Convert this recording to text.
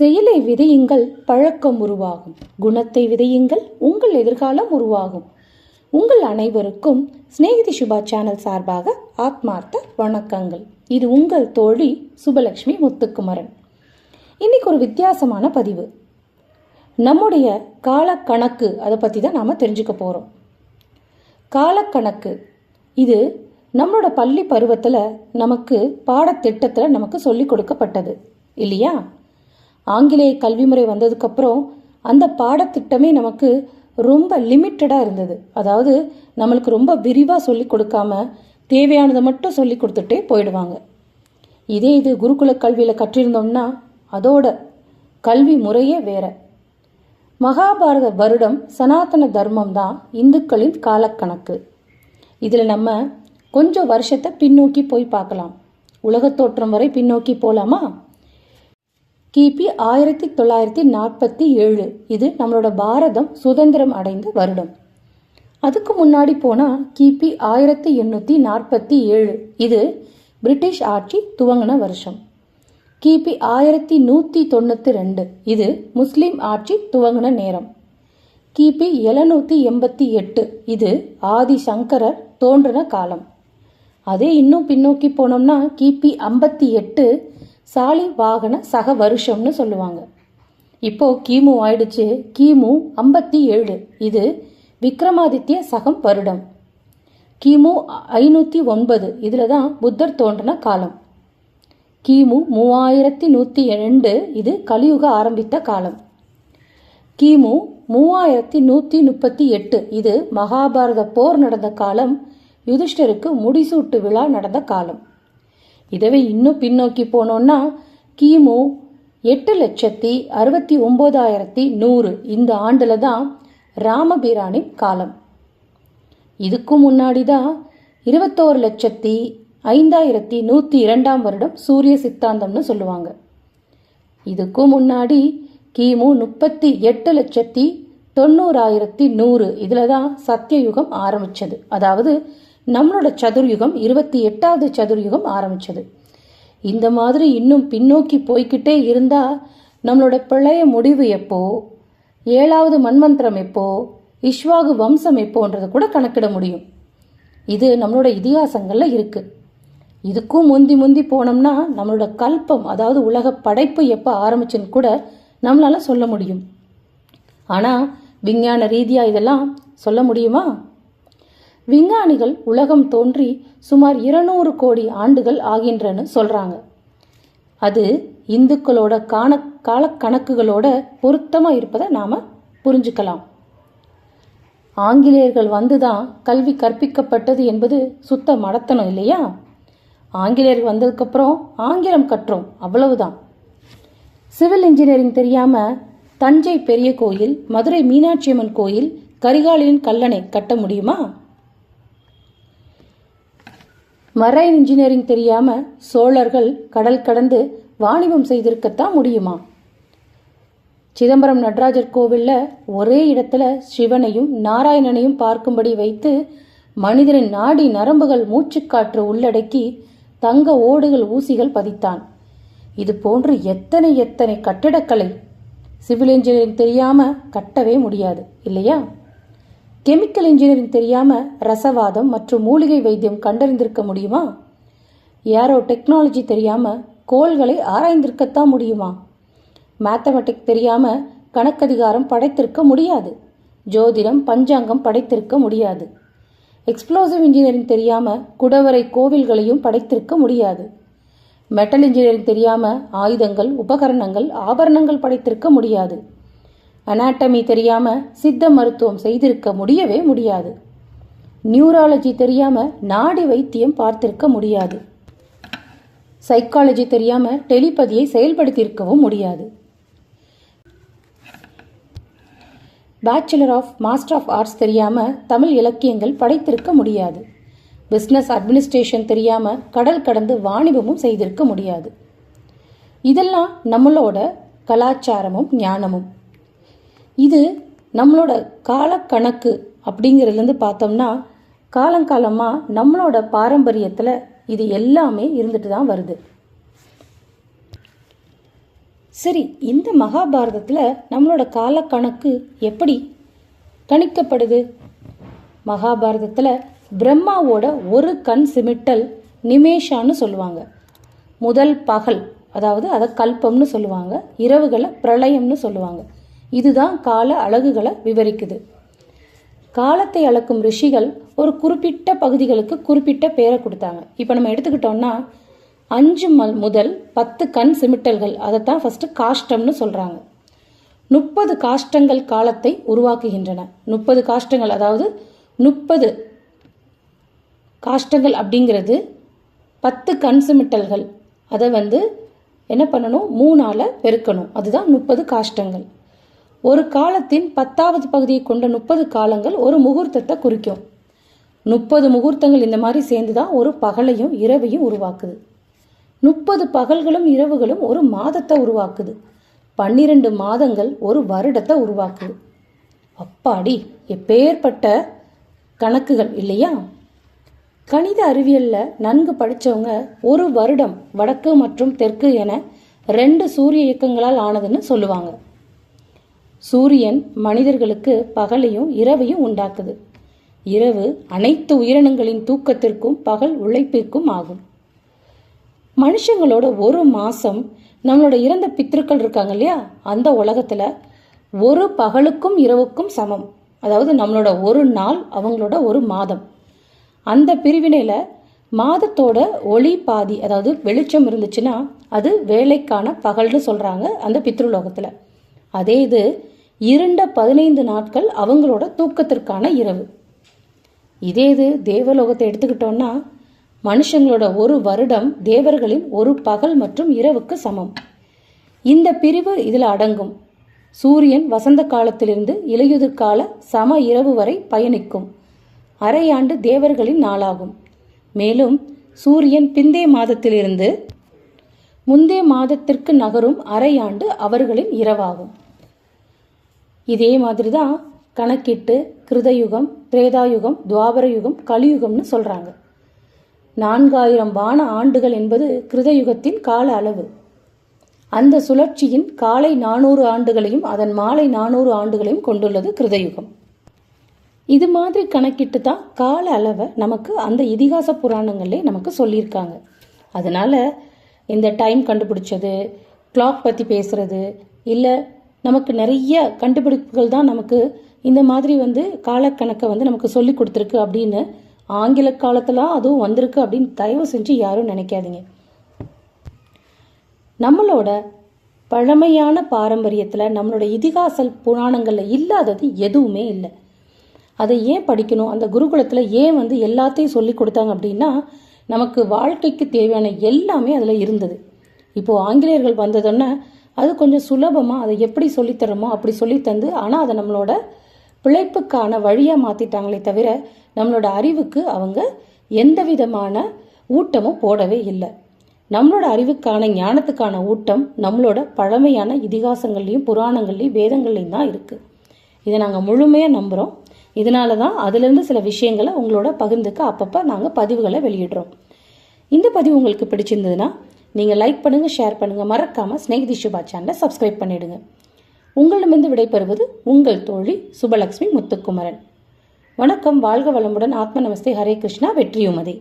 செயலை விதையுங்கள் பழக்கம் உருவாகும். குணத்தை விதையுங்கள் உங்கள் எதிர்காலம் உருவாகும். உங்கள் அனைவருக்கும் சிநேகிதி சுபா சேனல் சார்பாக ஆத்மார்த்த வணக்கங்கள். இது உங்கள் தோழி சுபலக்ஷ்மி முத்துக்குமரன். இன்னைக்கு ஒரு வித்தியாசமான பதிவு. நம்முடைய காலக்கணக்கு அதை பற்றி தான் நாம் தெரிஞ்சுக்க போகிறோம் காலக்கணக்கு. இது நம்மளோட பள்ளி பருவத்தில் நமக்கு பாடத்திட்டத்தில் நமக்கு சொல்லிக் கொடுக்கப்பட்டது. இல்லையா? ஆங்கிலேய கல்வி முறை வந்ததுக்கப்புறம் அந்த பாடத்திட்டமே நமக்கு ரொம்ப லிமிட்டடாக இருந்தது. அதாவது நம்மளுக்கு ரொம்ப விரிவாக சொல்லி கொடுக்காம தேவையானதை மட்டும் சொல்லி கொடுத்துட்டே போயிடுவாங்க. இதே இது குருகுல கல்வியில் கற்றிருந்தோம்னா அதோட கல்வி முறையே வேற. மகாபாரத வருடம் சனாதன தர்மம் தான் இந்துக்களின் காலக்கணக்கு. இதில் நம்ம கொஞ்சம் வருஷத்தை பின்னோக்கி போய் பார்க்கலாம். உலகத் தோற்றம் வரை பின்னோக்கி போகலாமா கிபி ஆயிரத்தி தொள்ளாயிரத்தி நாற்பத்தி ஏழு. இது நம்மளோட பாரதம் சுதந்திரம் அடைந்த வருடம். அதுக்கு முன்னாடி போனால் கிபி ஆயிரத்தி எண்ணூற்றி நாற்பத்தி ஏழு. இது பிரிட்டிஷ் ஆட்சி துவங்கின வருஷம். கிபி ஆயிரத்தி நூற்றி தொண்ணூற்றி ரெண்டு. இது முஸ்லீம் ஆட்சி துவங்கின நேரம். கிபி எழுநூற்றி எண்பத்தி எட்டு. இது ஆதி சங்கரர் தோன்றின காலம். அதே இன்னும் பின்னோக்கி போனோம்னா கிபி ஐம்பத்தி எட்டு சாலி வாகன சக வருஷம்னு சொல்லுவாங்க. இப்போ கிமு ஆயிடுச்சு. கிமு ஐம்பத்தி ஏழு. இது விக்ரமாதித்ய சகம் வருடம். கிமு ஐநூற்றி ஒன்பது. இதில் தான் புத்தர் தோன்றின காலம். கிமு மூவாயிரத்தி நூற்றி ரெண்டு. இது கலியுக ஆரம்பித்த காலம். கிமு மூவாயிரத்தி நூற்றி முப்பத்தி எட்டு. இது மகாபாரத போர் நடந்த காலம். யுதிஷ்டருக்கு முடிசூட்டு விழா நடந்த காலம். இதுவே இன்னும் பின்னோக்கி போனோம்னா கிமு எட்டு லட்சத்தி அறுபத்தி ஒம்போதாயிரத்தி நூறு. இந்த ஆண்டில் தான் ராமபிரானின் காலம். இதுக்கும் முன்னாடி தான் இருபத்தோரு லட்சத்தி ஐந்தாயிரத்தி நூற்றி இரண்டாம் வருடம் சூரிய சித்தாந்தம்னு சொல்லுவாங்க. இதுக்கும் முன்னாடி கிமு முப்பத்தி எட்டு லட்சத்தி தொண்ணூறாயிரத்தி நூறு. இதில் தான் சத்தியயுகம் ஆரம்பித்தது அதாவது நம்மளோட சதுர்யுகம் இருபத்தி எட்டாவது சதுர்யுகம் ஆரம்பிச்சது. இந்த மாதிரி இன்னும் பின்னோக்கி போய்கிட்டே இருந்தால் நம்மளோட பிழைய முடிவு எப்போ? ஏழாவது மன்மந்திரம் எப்போ? இஷ்வாகு வம்சம் எப்போன்றது கூட கணக்கிட முடியும். இது நம்மளோட இதிகாசங்களில் இருக்குது இதுக்கும் முந்தி முந்தி போனோம்னா நம்மளோட கல்பம் அதாவது உலக படைப்பு எப்போ ஆரம்பிச்சுன்னு கூட நம்மளால் சொல்ல முடியும். ஆனால் விஞ்ஞான ரீதியாக இதெல்லாம் சொல்ல முடியுமா? விஞ்ஞானிகள் உலகம் தோன்றி சுமார் இருநூறு கோடி ஆண்டுகள் ஆகின்றன்னு சொல்றாங்க. அது இந்துக்களோட காண காலக்கணக்குகளோட பொருத்தமாக இருப்பதை நாம் புரிஞ்சுக்கலாம். ஆங்கிலேயர்கள் வந்துதான் கல்வி கற்பிக்கப்பட்டது என்பது சுத்த மடத்தனம் இல்லையா? ஆங்கிலேயர்கள் வந்ததுக்கப்புறம் ஆங்கிலம் கற்றோம் அவ்வளவுதான். சிவில் இன்ஜினியரிங் தெரியாமல் தஞ்சை பெரிய கோயில் மதுரை மீனாட்சி அம்மன் கோயில் கரிகாலின் கல்லணை கட்ட முடியுமா? மரைன் இன்ஜினியரிங் தெரியாம சோழர்கள் கடல் கடந்து வாணிபம் செய்திருக்கத்தான் முடியுமா? சிதம்பரம் நடராஜர் கோவில்ல ஒரே இடத்துல சிவனையும் நாராயணனையும் பார்க்கும்படி வைத்து மனிதனின் நாடி நரம்புகள் மூச்சுக்காற்று உள்ளடக்கி தங்க ஓடுகள் ஊசிகள் பதித்தான். இது போன்று எத்தனை எத்தனை கட்டிடக்கலை. சிவில் இன்ஜினியரிங் தெரியாம கட்டவே முடியாது இல்லையா? கெமிக்கல் இன்ஜினியரிங் தெரியாம ரசவாதம் மற்றும் மூலிகை வைத்தியம் கண்டறிந்திருக்க முடியுமா? ஏரோ டெக்னாலஜி தெரியாம கோள்களை ஆராய்ந்திருக்கத்தான் முடியுமா? மேத்தமெட்டிக் தெரியாம கணக்கதிகாரம் படைத்திருக்க முடியாது. ஜோதிடம் பஞ்சாங்கம் படைத்திருக்க முடியாது. எக்ஸ்ப்ளோசிவ் இன்ஜினியரிங் தெரியாம குடவரை கோவில்களையும் படைத்திருக்க முடியாது. மெட்டல் இன்ஜினியரிங் தெரியாம ஆயுதங்கள் உபகரணங்கள் ஆபரணங்கள் படைத்திருக்க முடியாது. அனாட்டமி தெரியாம சித்த மருத்துவம் செய்திருக்க முடியவே முடியாது. நியூராலஜி தெரியாம நாடி வைத்தியம் பார்த்திருக்க முடியாது. சைக்காலஜி தெரியாம டெலிபதியை செயல்படுத்தியிருக்கவும் முடியாது. Bachelor of master of arts தெரியாம தமிழ் இலக்கியங்கள் படைத்திருக்க முடியாது. பிஸ்னஸ் அட்மினிஸ்ட்ரேஷன் தெரியாம கடல் கடந்து வாணிபமும் செய்திருக்க முடியாது. இதெல்லாம் நம்மளோட கலாச்சாரமும் ஞானமும். இது நம்மளோட காலக்கணக்கு அப்படிங்கிறதுலேருந்து பார்த்தோம்னா காலங்காலமாக நம்மளோட பாரம்பரியத்தில் இது எல்லாமே இருந்துட்டு தான் வருது. சரி இந்த மகாபாரதத்தில் நம்மளோட காலக்கணக்கு எப்படி கணிக்கப்படுது? மகாபாரதத்தில் பிரம்மாவோட ஒரு கண் சிமிட்டல் நிமேஷான்னு சொல்லுவாங்க. முதல் பகல் அதாவது அதை கல்பம்னு சொல்லுவாங்க. இரவுகளை பிரளயம்னு சொல்லுவாங்க. இதுதான் கால அழகுகளை விவரிக்குது. காலத்தை அளக்கும் ரிஷிகள் ஒரு குறிப்பிட்ட பகுதிகளுக்கு குறிப்பிட்ட பேரை கொடுத்தாங்க. இப்போ நம்ம எடுத்துக்கிட்டோம்னா அஞ்சு மல் முதல் பத்து கண் சிமிட்டல்கள் அதைத்தான் ஃபஸ்ட்டு காஷ்டம்னு சொல்கிறாங்க முப்பது காஷ்டங்கள் காலத்தை உருவாக்குகின்றன. முப்பது காஷ்டங்கள் அதாவது முப்பது காஷ்டங்கள் அப்படிங்கிறது பத்து கண் சிமிட்டல்கள். அதை வந்து என்ன பண்ணணும்? மூணால் பெருக்கணும். அதுதான் முப்பது காஷ்டங்கள். ஒரு காலத்தின் பத்தாவது பகுதியை கொண்ட முப்பது காலங்கள் ஒரு முகூர்த்தத்தை குறிக்கும். முப்பது முகூர்த்தங்கள் இந்த மாதிரி சேர்ந்து தான் ஒரு பகலையும் இரவையும் உருவாக்குது. முப்பது பகல்களும் இரவுகளும் ஒரு மாதத்தை உருவாக்குது. பன்னிரண்டு மாதங்கள் ஒரு வருடத்தை உருவாக்குது. அப்பாடி எப்பேற்பட்ட கணக்குகள் இல்லையா? கணித அறிவியலில் நன்கு படித்தவங்க ஒரு வருடம் வடக்கு மற்றும் தெற்கு என ரெண்டு சூரிய இயக்கங்களால் ஆனதுன்னு சொல்லுவாங்க. சூரியன் மனிதர்களுக்கு பகலையும் இரவையும் உண்டாக்குது. இரவு அனைத்து உயிரினங்களின் தூக்கத்திற்கும் பகல் உழைப்பிற்கும் ஆகும். மனுஷங்களோட ஒரு மாதம் நம்மளோட இறந்த பித்திருக்கள் இருக்காங்க இல்லையா? அந்த உலகத்தில் ஒரு பகலுக்கும் இரவுக்கும் சமம். அதாவது நம்மளோட ஒரு நாள் அவங்களோட ஒரு மாதம். அந்த பிரிவினையில் மாதத்தோட ஒளி பாதி அதாவது வெளிச்சம் இருந்துச்சுன்னா அது வேலைக்கான பகல்னு சொல்கிறாங்க அந்த பித்ருலோகத்தில். அதே இது இருண்ட பதினைந்து நாட்கள் அவங்களோட தூக்கத்திற்கான இரவு. இதே இது தேவலோகத்தை எடுத்துக்கிட்டோம்னா மனுஷங்களோட ஒரு வருடம் தேவர்களின் ஒரு பகல் மற்றும் இரவுக்கு சமம். இந்த பிரிவு இதில் அடங்கும். சூரியன் வசந்த காலத்திலிருந்து இலையுதிர் கால சம இரவு வரை பயணிக்கும். அரையாண்டு தேவர்களின் நாளாகும். மேலும் சூரியன் பிந்தே மாதத்திலிருந்து முந்தைய மாதத்திற்கு நகரும் அரையாண்டு அவர்களின் இரவாகும். இதே மாதிரி தான் கணக்கிட்டு கிருதயுகம் திரேதாயுகம் துவாபரயுகம் கலியுகம்னு சொல்கிறாங்க நான்காயிரம் வான ஆண்டுகள் என்பது கிருதயுகத்தின் கால அளவு. அந்த சுழற்சியின் காலை நானூறு ஆண்டுகளையும் அதன் மாலை நானூறு ஆண்டுகளையும் கொண்டுள்ளது கிருதயுகம். இது மாதிரி கணக்கிட்டு தான் கால அளவை நமக்கு அந்த இதிகாச புராணங்களே நமக்கு சொல்லியிருக்காங்க. அதனால் இந்த டைம் கண்டுபிடிச்சது கிளாக் பற்றி பேசுறது இல்லை நமக்கு நிறைய கண்டுபிடிப்புகள் தான் நமக்கு இந்த மாதிரி வந்து காலக்கணக்கை வந்து நமக்கு சொல்லி கொடுத்துருக்கு அப்படின்னு ஆங்கில காலத்தில் அதுவும் வந்திருக்கு அப்படின்னு தயவு செஞ்சு யாரும் நினைக்காதீங்க. நம்மளோட பழமையான பாரம்பரியத்தில் நம்மளோட இதிகாச புராணங்களில் இல்லாதது எதுவுமே இல்லை. அதை ஏன் படிக்கணும்? அந்த குருகுலத்தில் ஏன் வந்து எல்லாத்தையும் சொல்லி கொடுத்தாங்க அப்படின்னா நமக்கு வாழ்க்கைக்கு தேவையான எல்லாமே அதில் இருந்தது. இப்போது ஆங்கிலேயர்கள் வந்ததுன்னா அது கொஞ்சம் சுலபமாக அதை எப்படி சொல்லித்தரமோ அப்படி சொல்லித்தந்து ஆனால் அதை நம்மளோட பிழைப்புக்கான வழியாக மாற்றிட்டாங்களே தவிர நம்மளோட அறிவுக்கு அவங்க எந்த விதமான ஊட்டமும் போடவே இல்லை. நம்மளோட அறிவுக்கான ஞானத்துக்கான ஊட்டம் நம்மளோட பழமையான இதிகாசங்கள்லையும் புராணங்கள்லையும் வேதங்கள்லையும் தான் இருக்குது இதை நாங்கள் முழுமையாக நம்புகிறோம் இதனால தான் அதுலேருந்து சில விஷயங்களை உங்களோட பகிர்ந்துக்க அப்பப்போ நாங்கள் பதிவுகளை வெளியிடுறோம். இந்த பதிவு உங்களுக்கு பிடிச்சிருந்ததுன்னா நீங்கள் லைக் பண்ணுங்கள் ஷேர் பண்ணுங்கள் மறக்காமல் ஸ்னேகிதி சுபா சேனலை சப்ஸ்கிரைப் பண்ணிவிடுங்க உங்களிடமிருந்து விடைபெறுவது உங்கள் தோழி சுபலக்ஷ்மி முத்துக்குமரன். வணக்கம் வாழ்க வளமுடன் ஆத்ம நமஸ்தே ஹரே கிருஷ்ணா வெற்றியுமதி.